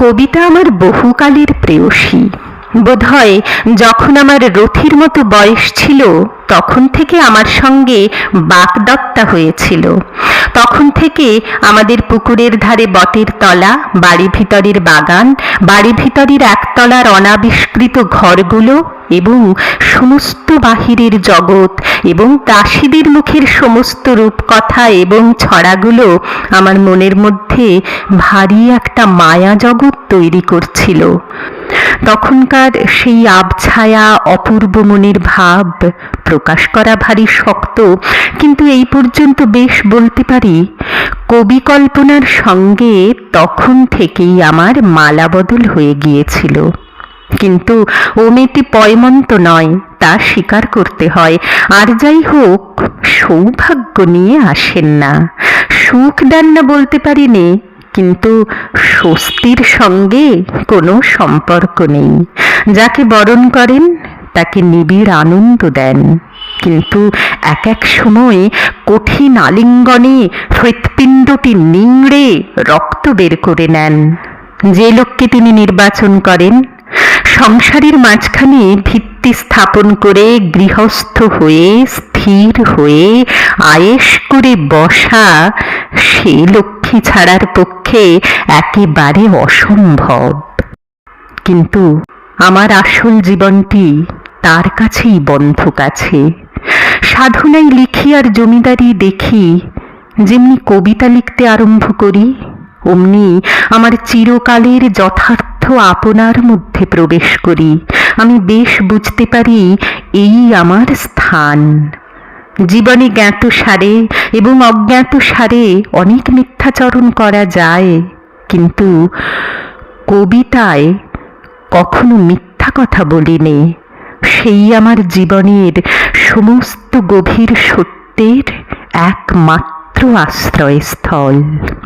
কবিতা আমার বহুকালের প্রেয়সী। বোধহয় যখন আমার রথির মতো বয়স ছিল, তখন থেকে আমার সঙ্গে বাগদত্তা হয়েছিল। তখন থেকে আমাদের পুকুরের ধারে বটের তলা, বাড়ি ভিতরের বাগান, বাড়ি ভিতরের একতলার অনাবিষ্কৃত ঘরগুলো এবং সমস্ত বাহিরের জগৎ এবং দাসীদের মুখের সমস্ত রূপকথা এবং ছড়াগুলো আমার মনের মধ্যে ভারী একটা মায়া জগৎ তৈরি করছিল। তখনকার সেই আবছায়া অপূর্ব মনের ভাব প্রকাশ করা ভারী শক্ত, কিন্তু এই পর্যন্ত বেশ বলতে পারি কবি কল্পনার সঙ্গে তখন থেকেই আমার মালাবদল হয়ে গিয়েছিল। কিন্তু ও মেয়েটি পয়মন্ত নয়, তা স্বীকার করতে হয়। আর যাই হোক, সৌভাগ্য নিয়ে আসেন না। সুখ দেন না বলতে পারি নে কিন্তু স্বস্তির সঙ্গে কোনো সম্পর্ক নেই। যাকে বরণ করেন, তাকে নিবিড় আনন্দ দেন। কিন্তু এক এক সময় কঠিন আলিঙ্গনে হৃৎপিণ্ডটি নিংড়ে রক্ত বের করে নেন। যে লোককে তিনি নির্বাচন করেন, সংসারের মাঝখানে ভিত্তি স্থাপন করে গৃহস্থ হয়ে, স্থির হয়ে, আয়েশ করে বসা সে লক্ষ্মী ছাড়ার পক্ষে একেবারে অসম্ভব। কিন্তু আমার আসল জীবনটি তার কাছেই বন্ধক আছে। সাধনায় লিখি আর জমিদারি দেখি, যেমনি কবিতা লিখতে আরম্ভ করি, অমনি আমার চিরকালের যথার্থ আপনার মধ্যে প্রবেশ করি। আমি বেশ বুঝতে পারি, এই আমার স্থান। জীবনে জ্ঞাত সারে এবং অজ্ঞাত সারে অনেক মিথ্যাচরণ করা যায়। কিন্তু কবিতায় কখনো মিথ্যা কথা বলিনি। সেই আমার জীবনের সমস্ত গভীর সত্যের একমাত্র আশ্রয়স্থল।